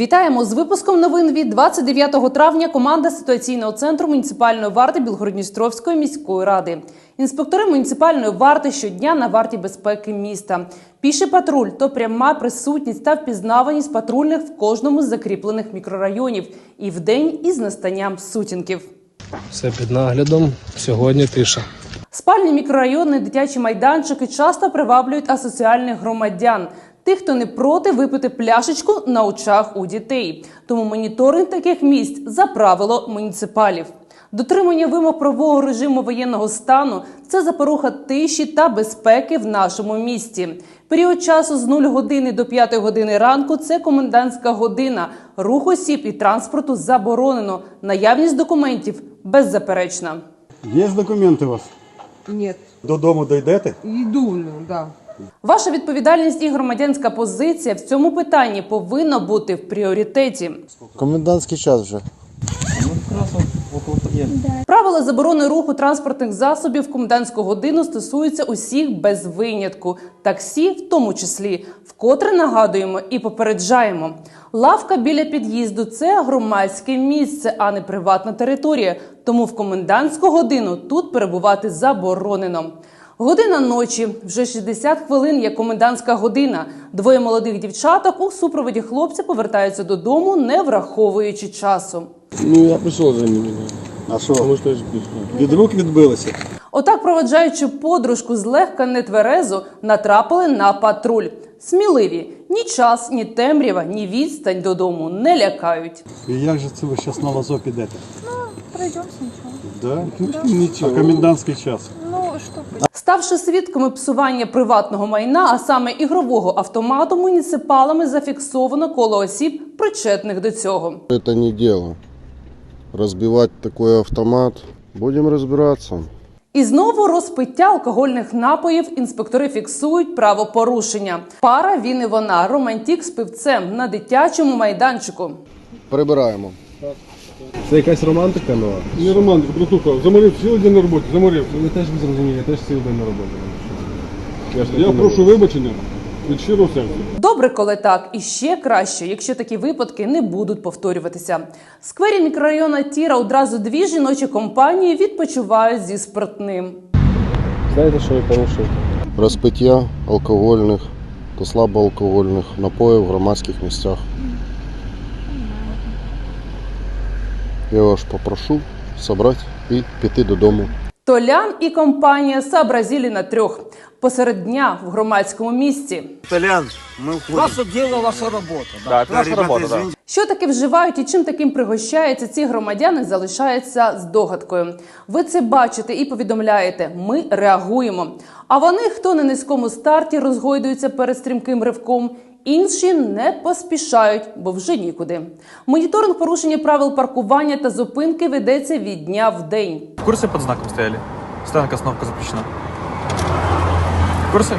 Вітаємо з випуском новин від 29 травня. Команда ситуаційного центру муніципальної варти Білгородністровської міської ради. Інспектори муніципальної варти щодня на варті безпеки міста. Піший патруль то пряма присутність та впізнаваність патрульних в кожному з закріплених мікрорайонів і вдень із настанням сутінків. Все під наглядом. Сьогодні тиша. Спальні мікрорайони, дитячі майданчики часто приваблюють асоціальних громадян. Тих, хто не проти випити пляшечку на очах у дітей. Тому моніторинг таких місць за правило муніципалів. Дотримання вимог правового режиму воєнного стану це запоруха тиші та безпеки в нашому місті. Період часу з 0 години до 5 години ранку це комендантська година. Рух осіб і транспорту заборонено. Наявність документів беззаперечна. Є документи у вас? Нет, Додому дійдете? иду, ну, да. Ваша відповідальність і громадянська позиція в цьому питанні повинна бути в пріоритеті. Комендантський час вже. Правила заборони руху транспортних засобів в комендантську годину стосуються усіх без винятку, таксі, в тому числі, вкотре нагадуємо і попереджаємо. Лавка біля під'їзду це громадське місце, а не приватна територія. Тому в комендантську годину тут перебувати заборонено. Година ночі вже 60 хвилин є комендантська година. Двоє молодих дівчаток у супроводі хлопця повертаються додому, не враховуючи часу. Ну я прийшов за ними. А що? Тому що. Від рук відбилися? Отак, проводжаючи подружку злегка нетверезо, натрапили на патруль. Сміливі ні час, ні темрява, ні відстань додому не лякають. І як же це ви зараз на лазо підете? Пройдемся, ничего. Да? Нічого. А комендантський час? Ставши свідками псування приватного майна, а саме ігрового автомату, муніципалами зафіксовано коло осіб, причетних до цього. Это не дело. Разбивать такой автомат. Будем разбираться. І знову розпиття алкогольних напоїв інспектори фіксують правопорушення. Пара він і вона, романтік з пивцем на дитячому майданчику. Прибираємо. Це якась романтика нова. Не Роман, братуха, заморив цілий день на роботі, заморив. Ви теж ви зрозуміли, я теж цілий день на роботі. Я, ж Я прошу вибачення від щирого серця. Добре, коли так, і ще краще, якщо такі випадки не будуть повторюватися. В сквері мікрорайону Тіра одразу дві жіночі компанії відпочивають зі спиртним. Знаєте, що ви порушуєте? Розпиття алкогольних та слабоалкогольних напоїв в громадських місцях. Я вас попрошу собрати і піти додому. Толян і компанія сообразили на трьох посеред дня в громадському місці. Толян, мы уходим. Наша дело, наша работа. Да. Да, наша работа, да. Що таки вживають і чим таким пригощаються ці громадяни, залишається здогадкою. Ви це бачите і повідомляєте. Ми реагуємо. А вони, хто на низькому старті, розгойдуються перед стрімким ривком. Інші не поспішають, бо вже нікуди. Моніторинг порушення правил паркування та зупинки ведеться від дня в день. В курсе под знаком стояли? Стоянка остановка запрещена. В курсе?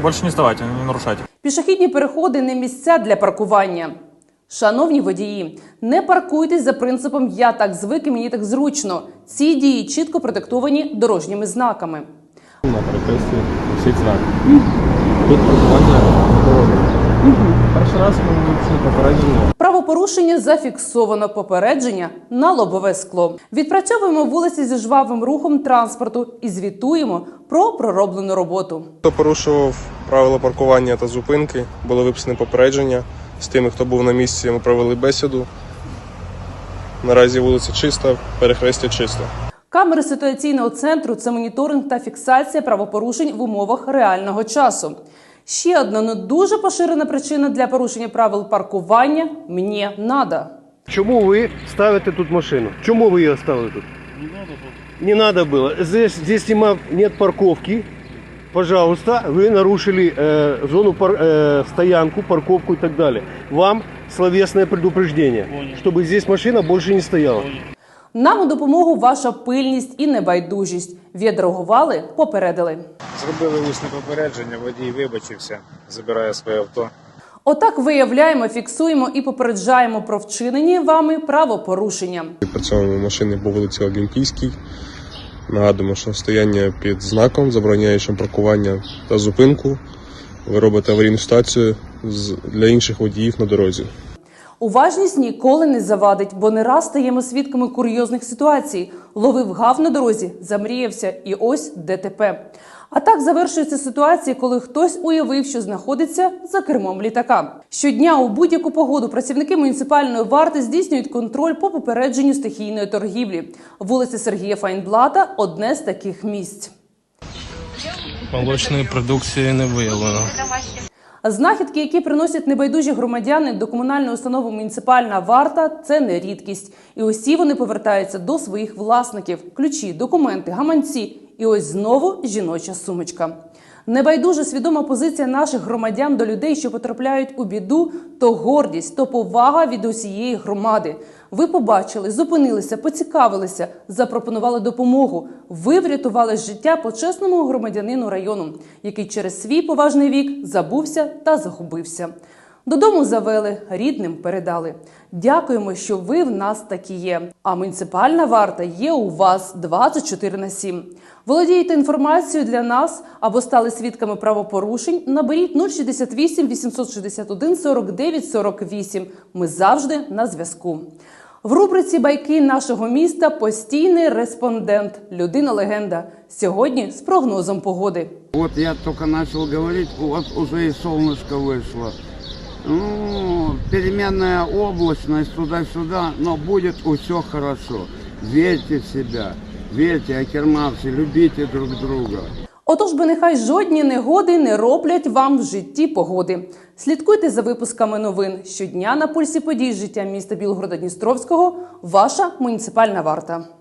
Больше не вставайте, не нарушайте. Пішохідні переходи не місця для паркування. Шановні водії, не паркуйтесь за принципом Я так звик і мені так зручно. Ці дії чітко продиктовані дорожніми знаками. На протесті всі знаки. Тут паркування Перший раз ми вивчили попередження. Правопорушення зафіксовано попередження на лобове скло. Відпрацьовуємо вулиці зі жвавим рухом транспорту і звітуємо про пророблену роботу. Хто порушував правила паркування та зупинки, було виписане попередження. З тими, хто був на місці, ми провели бесіду. Наразі вулиця чиста, перехрестя чисте. Камери ситуаційного центру це моніторинг та фіксація правопорушень в умовах реального часу. Ще одна не дуже поширена причина для порушення правил паркування мені надо. Чому ви ставите тут машину? Чому ви її ставили тут? Не надо было. Здесь, здесь нема, нет парковки. Пожалуйста, вы нарушили э, зону пар, э, стоянку, парковку и так далее. Вам словесное предупреждение, чтобы здесь машина больше не стояла. Нам у допомогу ваша пильність і небайдужість. Відреагували, попередили. Зробили усне попередження, водій вибачився, забирає своє авто. Отак виявляємо, фіксуємо і попереджаємо про вчинені вами правопорушення. Працюємо машини по вулиці Олімпійській. Нагадуємо, що стояння під знаком, забороняючим паркування та зупинку. Ви робите аварійну ситуацію для інших водіїв на дорозі. Уважність ніколи не завадить, бо не раз стаємо свідками курйозних ситуацій. Ловив гав на дорозі, замріявся, і ось ДТП. А так завершуються ситуації, коли хтось уявив, що знаходиться за кермом літака. Щодня у будь-яку погоду працівники муніципальної варти здійснюють контроль по попередженню стихійної торгівлі. Вулиця Сергія Файнблата одне з таких місць. Молочної продукції не виявлено. Знахідки, які приносять небайдужі громадяни до комунальної установи муніципальна варта, це не рідкість. І усі вони повертаються до своїх власників: ключі, документи, гаманці. І ось знову жіноча сумочка. Небайдужа свідома позиція наших громадян до людей, що потрапляють у біду, то гордість, то повага від усієї громади. Ви побачили, зупинилися, поцікавилися, запропонували допомогу. Ви врятували життя почесному громадянину району, який через свій поважний вік забувся та загубився. Додому завели, рідним передали. Дякуємо, що ви в нас такі є. А муніципальна варта є у вас 24 на 7. Володієте інформацією для нас або стали свідками правопорушень. Наберіть 068 861 49 48. Ми завжди на зв'язку. В рубриці Байки нашого міста постійний респондент, людина легенда. Сьогодні з прогнозом погоди. Вот я только начал говорить, вот уже и солнышко вышло. Ну, переменная облачность туда-сюда, но будет все хорошо. Верьте в себя, верьте, акерманцы, любите друг друга. Отож би нехай жодні негоди не роблять вам в житті погоди. Слідкуйте за випусками новин щодня на пульсі подій життя міста Білгорода Дністровського. Ваша муніципальна варта.